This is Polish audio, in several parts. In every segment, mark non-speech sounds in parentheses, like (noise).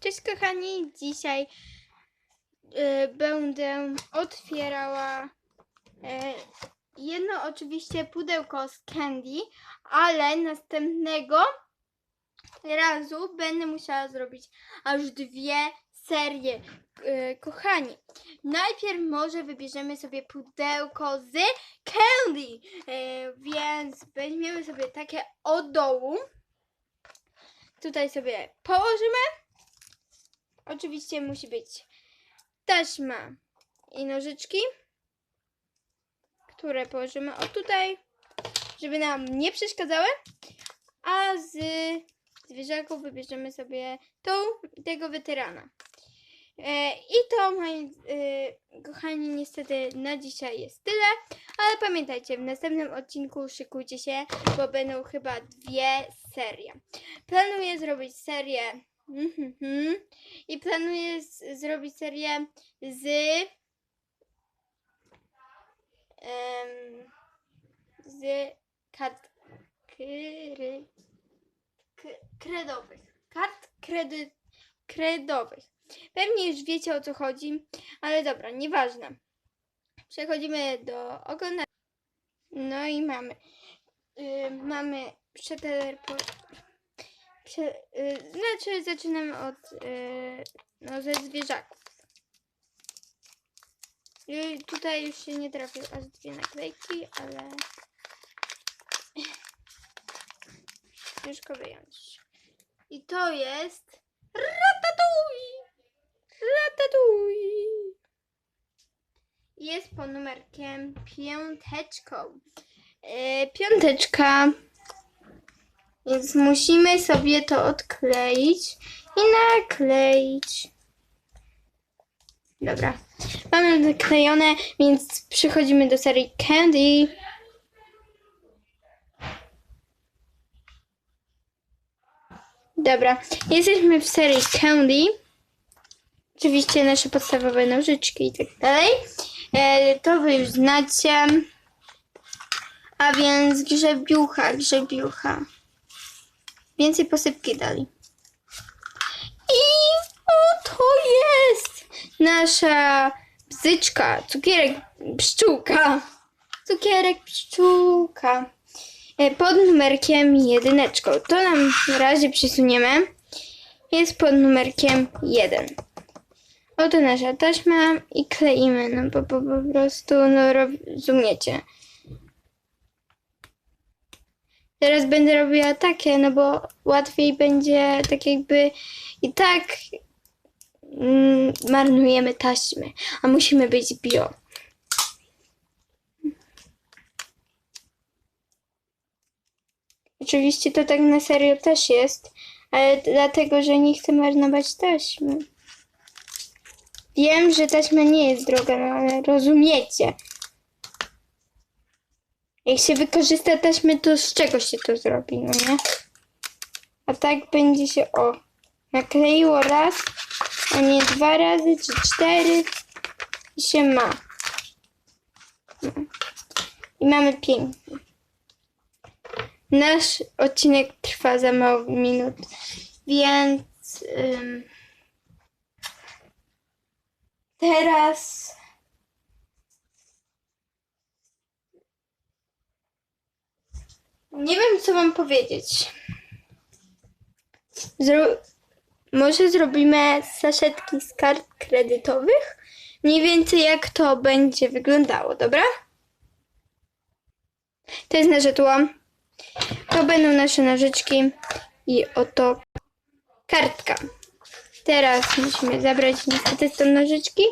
Cześć kochani, dzisiaj y, będę otwierała y, jedno oczywiście pudełko z candy, ale następnego razu będę musiała zrobić aż dwie serie. Y, kochani, najpierw może wybierzemy sobie pudełko z candy, y, więc weźmiemy sobie takie od dołu. Tutaj sobie położymy. Oczywiście musi być taśma i nożyczki, które położymy o tutaj, żeby nam nie przeszkadzały. A z zwierzaków wybierzemy sobie tą, tego weterana. E, I to, moi e, kochani, niestety na dzisiaj jest tyle. Ale pamiętajcie, w następnym odcinku szykujcie się, bo będą chyba dwie serie. Planuję zrobić serię. Mhm, I planuję zrobić serię z. em, z kart kry, kredowych. Kart kredy, kredowych. Pewnie już wiecie o co chodzi, ale dobra, nieważne. Przechodzimy do oglądania. No i mamy. y, mamy przetelepo- Prze, y, znaczy zaczynamy od y, no, ze zwierzaków. I tutaj już się nie trafił aż dwie naklejki, ale (laughs) ciężko wyjąć. I to jest Ratatouille! Ratatouille! Jest pod numerkiem piąteczką. E, piąteczka więc musimy sobie to odkleić i nakleić. Dobra. Mamy naklejone, więc przechodzimy do serii Candy. Dobra, jesteśmy w serii Candy. Oczywiście nasze podstawowe nożyczki i tak dalej. E, to wy już znacie. A więc grzebiucha, grzebiucha. Więcej posypki dali. I oto jest nasza bzyczka, cukierek pszczółka. Cukierek pszczółka. E, Pod numerkiem jedyneczką. To nam na razie przysuniemy. Jest pod numerkiem jeden. Oto nasza taśma i kleimy, no bo, bo po prostu, no rozumiecie. Teraz będę robiła takie, no bo łatwiej będzie tak jakby i tak mm, marnujemy taśmy, a musimy być bio. Oczywiście to tak na serio też jest, ale dlatego, że nie chcę marnować taśmy. Wiem, że taśma nie jest droga, no ale rozumiecie. Jak się wykorzysta taśmy, to z czego się to zrobi, no nie? A tak będzie się, o, nakleiło raz, a nie dwa razy, czy cztery i się ma. No. I mamy pięknie. Nasz odcinek trwa za mało minut, więc ym, teraz Nie wiem, co wam powiedzieć. Zro... Może zrobimy saszetki z kart kredytowych? Mniej więcej jak to będzie wyglądało, dobra? To jest nasze tło. To będą nasze nożyczki. I oto kartka. Teraz musimy zabrać niestety te nożyczki.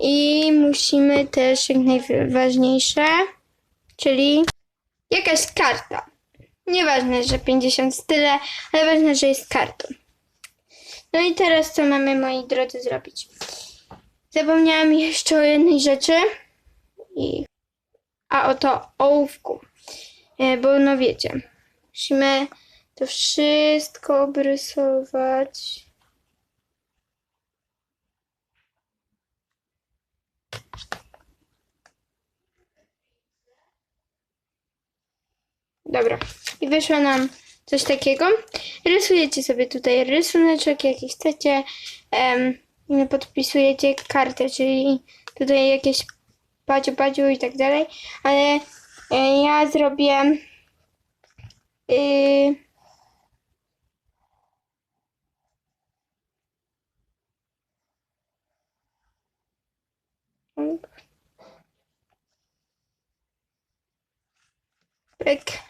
I musimy też jak najważniejsze, czyli jakaś karta. Nieważne, że 50 style, ale ważne, że jest kartą. No i teraz co mamy, moi drodzy, zrobić? Zapomniałam jeszcze o jednej rzeczy. I... A oto ołówku. E, Bo no wiecie, musimy to wszystko obrysować. Dobra. I wyszła nam coś takiego. Rysujecie sobie tutaj rysuneczek, jaki chcecie. i podpisujecie kartę, czyli tutaj jakieś badziu, badziu i tak dalej. Ale e, ja zrobię y, Pyk.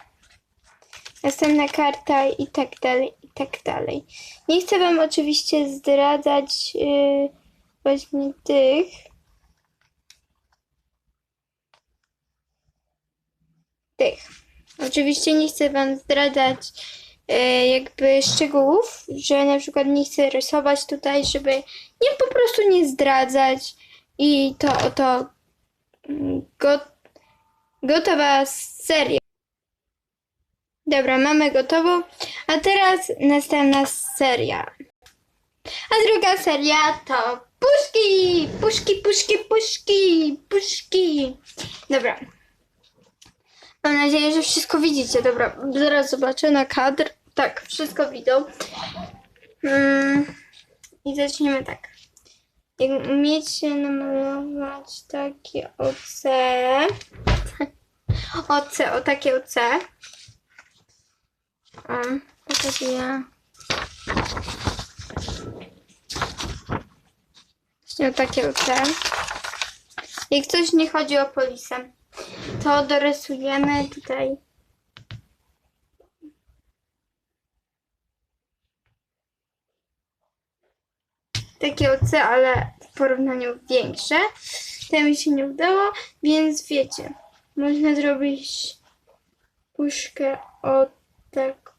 Następna karta i tak dalej, i tak dalej. Nie chcę wam oczywiście zdradzać yy, właśnie tych. Tych. Oczywiście nie chcę wam zdradzać yy, jakby szczegółów, że na przykład nie chcę rysować tutaj, żeby nie po prostu nie zdradzać i to oto mm, go, gotowa seria. Dobra, mamy gotową. A teraz następna seria. A druga seria to puszki! Puszki, puszki, puszki, puszki. Dobra. Mam nadzieję, że wszystko widzicie. Dobra, zaraz zobaczę na kadr. Tak, wszystko widzą. Mm, I zaczniemy tak. Jak umiecie namalować takie OC. OC, o takie OC. O, pokazuję. Właśnie takie OC. Jak coś nie chodzi o polisę, to dorysujemy tutaj. Takie OC, ale w porównaniu większe. To mi się nie udało, więc wiecie, można zrobić puszkę o tak.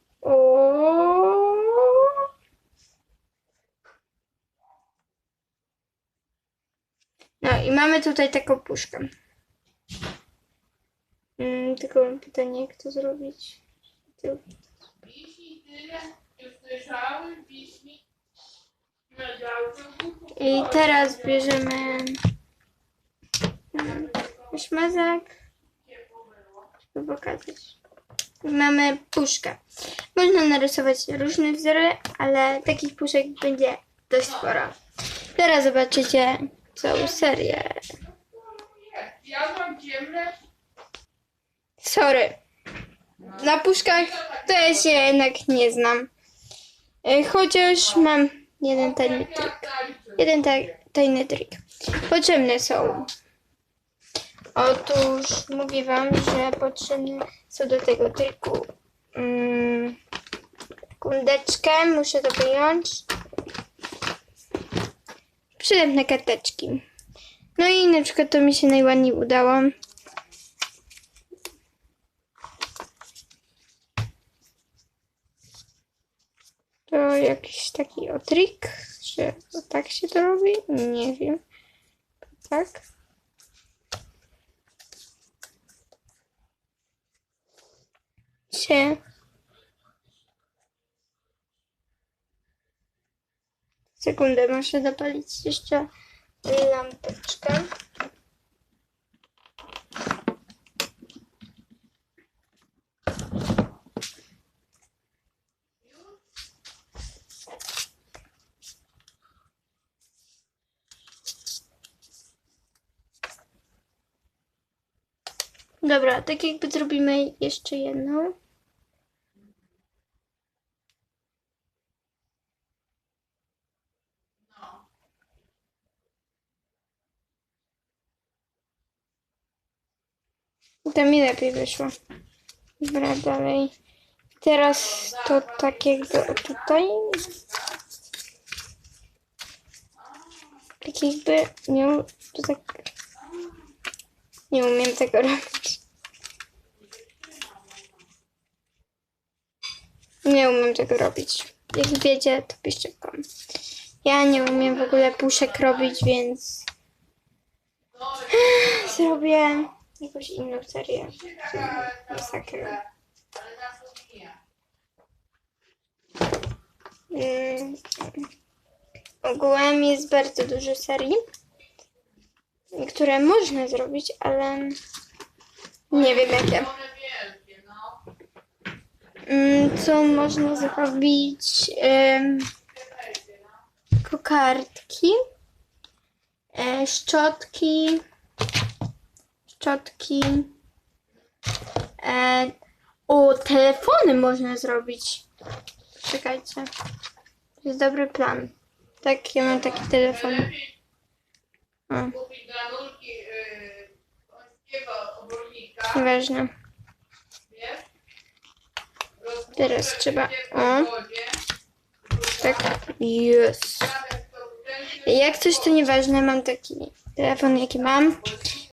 No i mamy tutaj taką puszkę. Mm, tylko mam pytanie, jak to zrobić? Działce. I teraz bierzemy mm, szmazak, żeby pokazać. Mamy puszkę. Można narysować różne wzory, ale takich puszek będzie dość sporo. Teraz zobaczycie całą serię. Sorry. Na puszkach to ja się jednak nie znam. E, Chociaż mam jeden tajny trik. Jeden taj, tajny trik. Potrzebne są. Otóż mówię wam, że potrzebne są do tego triku. Mm, kundeczkę, muszę to wyjąć. Przylępne karteczki. No i na przykład to mi się najładniej udało. To jakiś taki o trik, że tak się to robi? Nie wiem. Tak? Się. Sekundę, muszę zapalić jeszcze lampeczkę. Dobra, tak jakby zrobimy jeszcze jedną. To mi lepiej wyszło. Dobra, dalej. Teraz to tak jakby o tutaj. Tak jakby miał to tak. Nie umiem tego (laughs) robić. Nie umiem tego robić. Jak wiecie, to piszcie w. Ja nie umiem w ogóle puszek robić, więc (gasps) zrobię jakąś inną serię. Nie. Mm. Ogółem jest bardzo dużo serii, które można zrobić, ale nie wiem jakie. Mm, Co można zrobić? Kokardki, e, szczotki, szczotki. E, o, telefony można zrobić. Czekajcie. To jest dobry plan. Tak, ja mam taki telefon. O, nieważne. Teraz trzeba- o. Tak, jest. Jak coś to nieważne, mam taki telefon jaki mam.